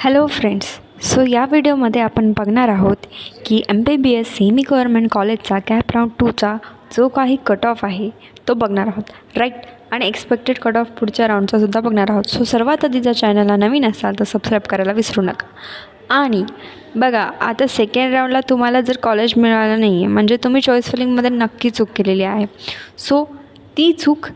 Hello friends so या व्हिडिओमध्ये आपण बघणार आहोत की M B B S semi government कॉलेजचा कॅप राऊंड टूचा जो काही कट ऑफ आहे तो बघणार आहोत. राईट आणि एक्सपेक्टेड कट ऑफ पुढच्या राऊंडचा सुद्धा बघणार आहोत. सो सर्वात आधी जर चॅनलला नवीन असाल तर सबस्क्राईब करायला विसरू नका. आणि बघा आता सेकंड राऊंडला तुम्हाला जर कॉलेज मिळालं नाही आहे म्हणजे तुम्ही चॉईस फिलिंगमध्ये नक्की चूक केलेली आहे. सो ती चूक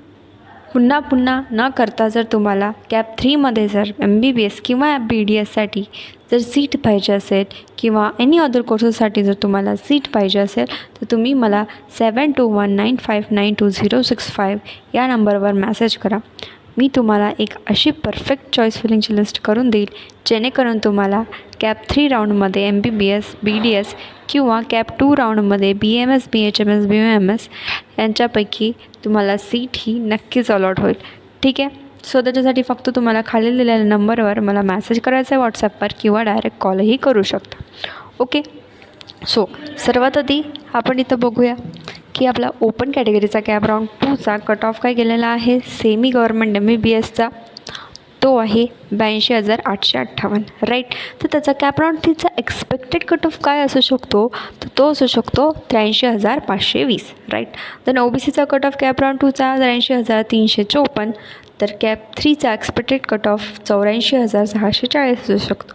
पुन्हा पुन्हा न करता जर तुम्हाला कॅप थ्रीमध्ये जर एम बी बी एस किंवा बी डी एससाठी जर सीट पाहिजे असेल किंवा एनी अदर कोर्सेससाठी जर तुम्हाला सीट पाहिजे असेल तर तुम्ही मला seven two one nine five nine two zero six five या नंबरवर मॅसेज करा. मी तुम्हाला एक अशी परफेक्ट चॉईस फिलिंगची लिस्ट करून देईल जेणेकरून तुम्हाला कॅप थ्री राऊंडमध्ये M B B S B D S किंवा कॅप टू राऊंडमध्ये B M S B H M S B M S यांच्यापैकी तुम्हाला सीट ही नक्कीच अलॉट होईल. ठीक आहे? सो त्याच्यासाठी फक्त तुम्हाला खाली दिलेल्या नंबरवर मला मॅसेज करायचा आहे व्हॉट्सॲपवर किंवा डायरेक्ट कॉलही करू शकता. ओके सो सर्वात आधी आपण इथं बघूया. की आपला ओपन कॅटेगरीचा कॅप राऊंड टूचा कट ऑफ काय गेलेला आहे? Semi government M B B एसचा तो आहे ब्याऐंशी हजार आठशे अठ्ठावन्न. राईट तर त्याचा कॅप राऊंड थ्रीचा एक्सपेक्टेड कट ऑफ काय असू शकतो? तर तो असू शकतो त्र्याऐंशी हजार पाचशे वीस. राईट देन ओ बी सीचा कट ऑफ कॅप राऊंड टूचा त्र्याऐंशी हजार तीनशे चोपन्न. तर कॅप थ्रीचा एक्सपेक्टेड कट ऑफ चौऱ्याऐंशी हजार सहाशे चाळीस असू शकतो.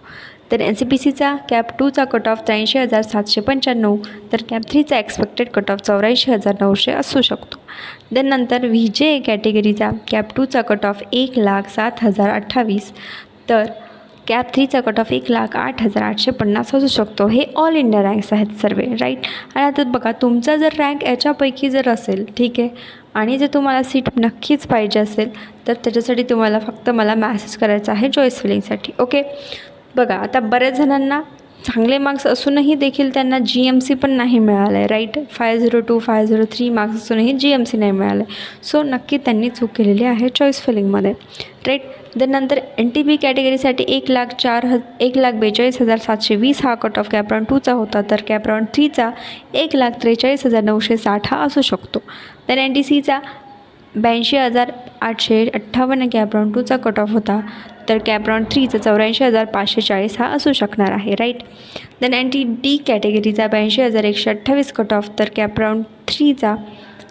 तर एन सी पी सीचा कॅप टूचा कट ऑफ त्र्याऐंशी हजार सातशे पंच्याण्णव तर कॅप थ्रीचा एक्सपेक्टेड कट ऑफ चौऱ्याऐंशी हजार नऊशे असू शकतो. देन नंतर व्ही जे कॅटेगरीचा कॅप टूचा कट ऑफ एक लाख सात हजार अठ्ठावीस तर कॅप थ्रीचा कट ऑफ एक लाख आठ हजार आठशे पन्नास असू शकतो. हे ऑल इंडिया रँक्स आहेत सर्व राईट आणि आता बघा तुमचा जर रँक याच्यापैकी जर असेल ठीक आहे आणि जर तुम्हाला सीट नक्कीच पाहिजे असेल तर त्याच्यासाठी तुम्हाला फक्त मला मॅसेज करायचा आहे जॉईस फिलिंगसाठी ओके बघा आता बऱ्याच जणांना चांगले मार्क्स असूनही देखील त्यांना जी एम सी पण नाही मिळालं आहे right five zero two five zero three marks असूनही जी एम सी नाही मिळालं आहे सो नक्की त्यांनी चूक केलेली आहे चॉईस फिलिंगमध्ये राईट देन नंतर एन टी बी कॅटेगरीसाठी एक लाख चार ह एक लाख बेचाळीस हजार सातशे वीस हा कट ऑफ कॅप राऊंड टूचा होता. तर कॅप राऊंड थ्रीचा एक लाख त्रेचाळीस हजार नऊशे साठ हा असू शकतो. देन एन टी सीचा ब्याऐंशी हजार आठशे अठ्ठावन्न कॅपराऊंड टूचा कट ऑफ होता. तर कॅपराऊंड थ्रीचा चौऱ्याऐंशी हजार पाचशे चाळीस हा असू शकणार आहे right then N T D कॅटेगरीचा ब्याऐंशी हजार एकशे अठ्ठावीस कट ऑफ तर कॅपराऊंड थ्रीचा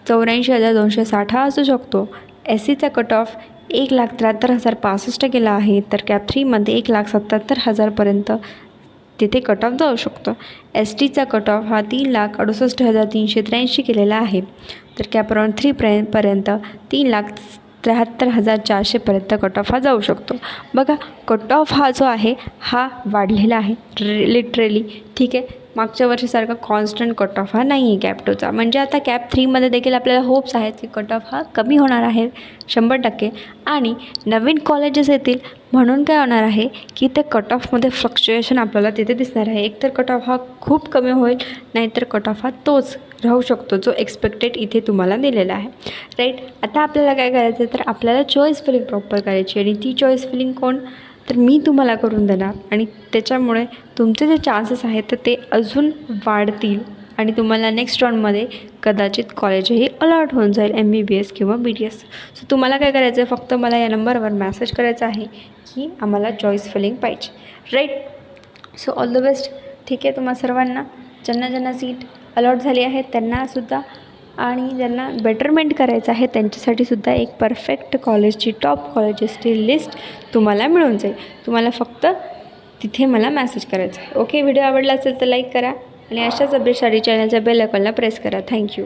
चौऱ्याऐंशी हजार दोनशे साठ हा असू शकतो. एस सीचा कट ऑफ एक लाख त्र्याहत्तर हजार पासष्ट गेला आहे तर कॅप थ्रीमध्ये एक लाख सत्याहत्तर हजारपर्यंत तिथे कट ऑफ जाऊ शकतो. एस टीचा कट ऑफ हा तीन लाख अडुसष्ट हजार तीनशे त्र्याऐंशी केलेला आहे. तर कॅप थ्री पर्यंत तीन लाख त्र्याहत्तर हजार चारशेपर्यंत कट ऑफ हा जाऊ शकतो. बघा कट ऑफ हा जो आहे हा वाढलेला आहे लिटरली ठीक आहे? मागच्या वर्षीसारखा कॉन्स्टंट कट ऑफ हा नाही आहे कॅप टूचा म्हणजे आता कॅप थ्रीमध्ये देखील आपल्याला होप्स आहेत की कट ऑफ हा कमी होणार आहे शंभर टक्के. आणि नवीन कॉलेजेस येतील म्हणून काय होणार आहे की ते कट ऑफमध्ये फ्लक्च्युएशन आपल्याला तिथे दिसणार आहे. एकतर कट ऑफ हा खूप कमी होईल नाहीतर कट ऑफ हा तोच राहू शकतो जो एक्सपेक्टेड इथे तुम्हाला दिलेला आहे. राईट आता आपल्याला काय करायचं आहे तर आपल्याला चॉईस फिलिंग प्रॉपर करायची आणि ती चॉईस फिलिंग कोण? तर मी तुम्हाला करून देणार. आणि त्याच्यामुळे तुमचे जे चान्सेस आहेत तर ते अजून वाढतील. आणि तुम्हाला नेक्स्ट राऊंडमध्ये कदाचित कॉलेजही अलॉट होऊन जाईल एम बी बी एस किंवा बी डी एस सो तुम्हाला काय करायचं आहे फक्त मला या नंबरवर मॅसेज करायचा आहे की आम्हाला चॉईस फिलिंग पाहिजे. Right so all the best ठीक आहे तुम्हा सर्वांना. ज्यांना ज्यांना सीट अलॉट झाली आहे त्यांनासुद्धा आणि ज्यांना बेटरमेंट करायचं आहे त्यांच्यासाठी सुद्धा एक परफेक्ट कॉलेजची टॉप कॉलेजेसची लिस्ट तुम्हाला मिळून जाईल. तुम्हाला फक्त तिथे मला मॅसेज करायचा आहे. ओके व्हिडिओ आवडला असेल तर लाईक करा आणि अशाच अपडेटसाठी चॅनलच्या बेल आयकॉनला प्रेस करा. थँक्यू